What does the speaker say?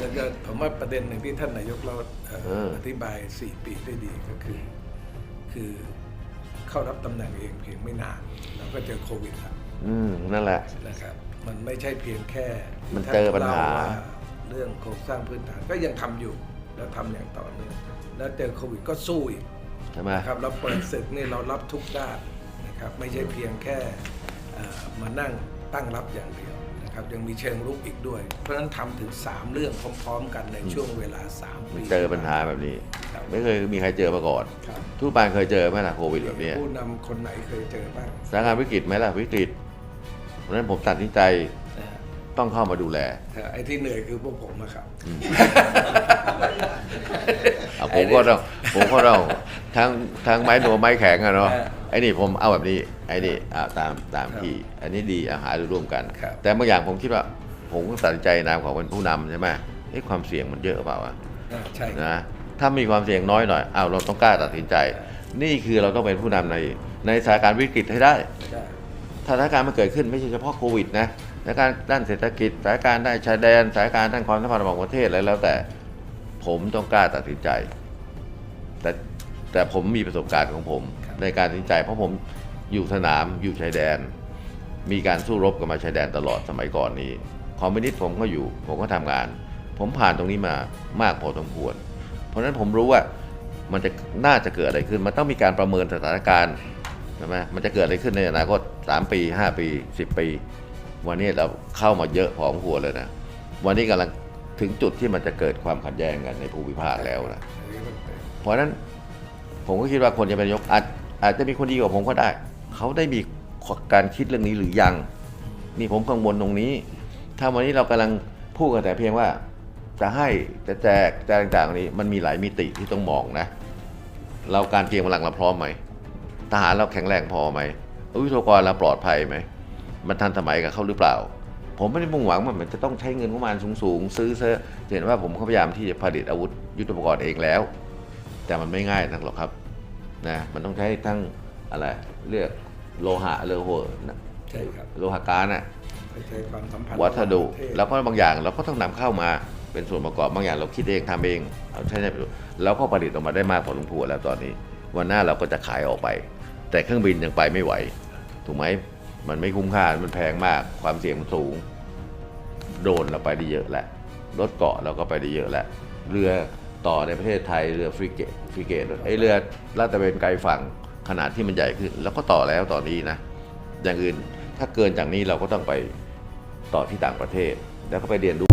แล้วก็ผมว่าประเด็นหนึ่งที่ท่านนายกเราเอ่อเอออธิบาย 4 ปีได้ดีก็คือ คือเข้ารับตำแหน่งเองเพียงไม่นานแล้วก็เจอโควิดแล้วอืมนั่นแหละนะครับ มันไม่ใช่เพียงแค่มันเจอปัญหาท่นเล่ว่เรื่องโครงสร้างพื้นฐานก็ยังทำอยู่แล้วทำอย่างต่อเนื่องแล้วเจอโควิดก็สู้อีกใช่ไหมนะครับเราเปิดศึกนี่เรารับทุกด้านนะครับ ไม่ใช่เพียงแค่เอ่อมานั่งตั้งรับอย่างเดียว นะครับยังมีเชิงรุกอีกด้วย เพราะฉะนั้นทำถึง 3 เรื่องพร้อมๆ กันในช่วงเวลา3ปีเจอปัญหาแบบนี้ครับไม่เคยมีใครเจอมาก่อนครับทุกปานเคยเจอไหมล่ะโควิดแบบเนี้ยผู้นำคนไหนเคยเจอบ้างสถานการณ์วิกฤตไหมล่ะวิกฤตเพราะฉะนั้นผมตัดสินใจนะฮะต้องเข้ามาดูแลแต่ไอ้ที่เหนื่อยคือพวกผมนะครับอะผมก็ต้องผมก็ต้องทั้งทั้งไม้โนไม้แข็งอะเนาะเออ ไอ้นี่ผมเอาแบบนี้ไอ้นี่อ่าตามตามที่ อันนี้ดีอาหารร่วมกัน ครับ แต่บางอย่างผมคิดว่าผมก็ตัดสินใจในนามของเป็นผู้นำใช่ไหมเอ้ความเสี่ยงมันเยอะเปล่าวะอ่าใช่ครับ นะถ้ามีความเสี่ยงน้อยหน่อยอ้าวเราต้องกล้าตัดสินใจ นี่คือเราต้องเป็นผู้นำในในสถานการณ์วิกฤตให้ได้ ใช่ถ้าสถานการณ์มันเกิดขึ้นไม่ใช่เฉพาะโควิดนะสถานการณ์ด้านเศรษฐกิจสถานการณ์ด้านชายแดนสถานการณ์ด้านความสัมพันธ์ระหว่างประเทศอะไรแล้วแต่ ผมต้องกล้าตัดสินใจ แต่ แต่ผมมีประสบการณ์ของผม ในการตัดสินใจ เพราะผมอยู่สนามอยู่ชายแดน มีการสู้รบกันมาชายแดนตลอดสมัยก่อนนี้คอมมิวนิสต์ผมก็อยู่ ผมก็ทำงาน ผมผ่านตรงนี้มามากพอสมควร เพราะฉะนั้นผมรู้ว่ามันจะน่าจะเกิดอะไรขึ้น มันต้องมีการประเมินสถานการณ์ใช่ไหมมันจะเกิดอะไรขึ้นในอนาคต3ปี 5 ปี 10 ปี วันนี้เราเข้ามาเยอะพอสมควรเลยนะ วันนี้กำลังถึงจุดที่มันจะเกิดความขัดแย้งกันในภูมิภาคแล้วนะอันนี้มันเป็นเพราะฉะนั้น ผมก็คิดว่าคนจะเป็นนายกอาจอาจจะมีคนดีกว่าผมก็ได้ เขาได้มีการคิดเรื่องนี้หรือยัง นี่ผมกังวลตรงนี้ ถ้าวันนี้เรากำลังพูดกันแต่เพียงว่าจะให้จะแจกจะต่างๆนี้มันมีหลายมิติที่ต้องมองนะ เราการเตรียมกำลังเราพร้อมไหมทหารเราแข็งแรงพอไหมวิศวกรเราปลอดภัยไหมมันทันสมัยกับเขาหรือเปล่า ผมไม่ได้มุ่งหวังว่ามันจะต้องใช้เงินประมาณสูงๆซื้อเซอเห็นว่าผมพยายามที่จะผลิตอาวุธยุทโธปกรณ์เองแล้ว แต่มันไม่ง่ายนักหรอกครับ นะมันต้องใช้ทั้งอะไรเรียกโลหะเรือหัวใช่ครับโลหะการน่ะไม่ใช่ความสัมพันธ์วัสดุระหางประเทศแล้วก็บางอย่างเราก็ต้องนำเข้ามาเป็นส่วนประกอบบางอย่างเราคิดเองทำเองเอาใช้ในประโยชน์แล้วก็ผลิตออกมาได้มากพอสมควรแล้วตอนนี้ วันหน้าเราก็จะขายออกไป แต่เครื่องบินยังไปไม่ไหว ถูกไหมมันไม่คุ้มค่ามันแพงมากความเสี่ยงมันสูงโดรนเราไปได้เยอะแล้วรถเกาะเราก็ไปได้เยอะแล้วเรือ ต่อในประเทศไทยเรือฟริเกตฟริเกตไอเรือลาดตระเวนไกลฝั่งขนาดที่มันใหญ่ขึ้น แล้วก็ต่อแล้วตอนนี้นะ อย่างอื่นถ้าเกินจากนี้เราก็ต้องไปต่อที่ต่างประเทศ แล้วก็ไปเรียนรู้